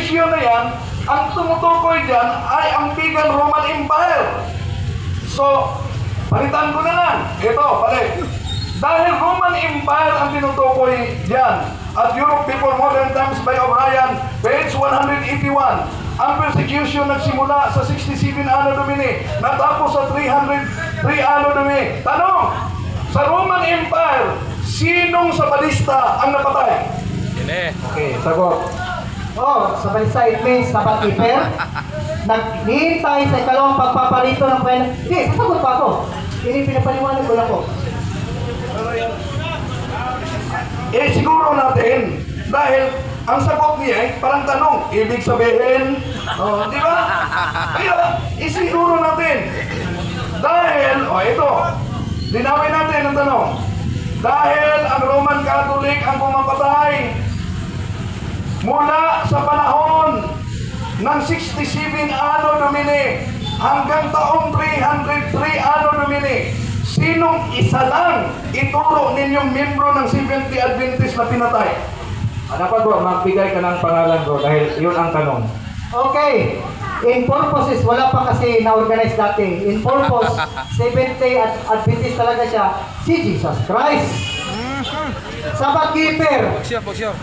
issue na yan, ang tumutukoy dyan ay ang Pagan Roman Empire. So, palitan ko na lang. Ito, palit. Dahil Roman Empire ang tinutukoy diyan at Europe before modern times by O'Brien, page 181. Ang persecution nagsimula sa 67 Anno Domini, natapos sa 303 Anno Domini. Tanong, sa Roman Empire, sinong sa balista ang napatay? Ini. Okay, sagot. Oh, sa balisa it means sabat keeper. Naghihintay sa ikalawang pagpaparito ng pwede. Hindi, sasagot pa ako. Ini pinapaliwanag ko lang po. Eh siguro natin, dahil ang sagot niya ay parang tanong, ibig sabihin, oh, di ba? Kaya isiguro natin, dahil, oh, ito, linawin natin ang tanong, dahil ang Roman Catholic ang pumapatay mula sa panahon ng 67 Anno Domini hanggang taong 303 Anno Domini, sinong isa lang ituro ninyong membro ng 70 Adventist na pinatay? Dapat po, magbigay ka ng pangalan ko dahil yun ang tanong. Okay. In purposes, wala pa kasi na-organize dati. In purpose, 70 at Adventist talaga siya, si Jesus Christ. Sabat keeper. Siya, po siya.